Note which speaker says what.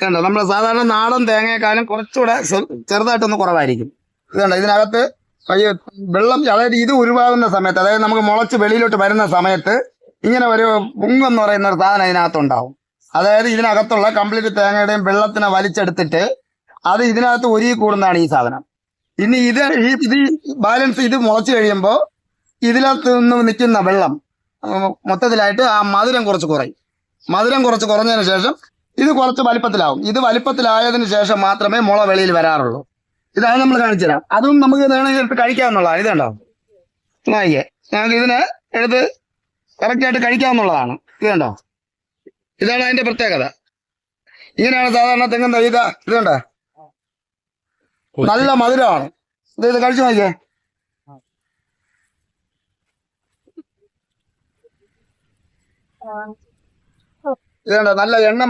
Speaker 1: കണ്ടോ? നമ്മൾ സാധാരണ നാടൻ തേങ്ങയെക്കാളും കുറച്ചുകൂടെ ചെറുതായിട്ടൊന്ന് കുറവായിരിക്കും. ഇത് കണ്ടോ? ഇതിനകത്ത് ഈ വെള്ളം അതായത് ഇത് ഉരുവാകുന്ന സമയത്ത് അതായത് നമുക്ക് മുളച്ച് വെളിയിലോട്ട് വരുന്ന സമയത്ത് ഇങ്ങനെ ഒരു പുങ്ങെന്ന് പറയുന്ന ഒരു സാധനം ഇതിനകത്തുണ്ടാവും. അതായത് ഇതിനകത്തുള്ള കംപ്ലീറ്റ് തേങ്ങയുടെയും വെള്ളത്തിനെ വലിച്ചെടുത്തിട്ട് അത് ഇതിനകത്ത് ഒരുങ്ങി കൂടുന്നതാണ് ഈ സാധനം. ഇനി ഇത് ഈ ഇത് ബാലൻസ് ഇത് മുളച്ച് കഴിയുമ്പോൾ ഇതിനകത്ത് നിന്ന് നിൽക്കുന്ന വെള്ളം മൊത്തത്തിലായിട്ട് ആ മധുരം കുറച്ച് കുറയും. മധുരം കുറച്ച് കുറഞ്ഞതിന് ശേഷം ഇത് കുറച്ച് വലിപ്പത്തിലാവും. ഇത് വലിപ്പത്തിലായതിനു ശേഷം മാത്രമേ മുള വെളിയിൽ വരാറുള്ളൂ. ഇതാണ് നമ്മൾ കാണിച്ചു തരാം. അതും നമുക്ക് വേണമെങ്കിൽ എടുത്ത് കഴിക്കാവുന്നതാണ്. ഇതുണ്ടോ നോക്കിയേ ഞങ്ങൾക്ക് ഇതിനെ എടുത്ത് കറക്റ്റ് ആയിട്ട് കഴിക്കാവുന്നതാണ്. ഇത് കണ്ടോ? ഇതാണ് അതിന്റെ പ്രത്യേകത. ഇങ്ങനെയാണ് സാധാരണ തെങ്ങും തൈ ഇതാ ഇത് കണ്ടോ? നല്ല മധുരമാണ്. ഇത് ഇത് കഴിച്ചു നോക്കിയേ. ഇത് കണ്ടോ? നല്ല എണ്ണ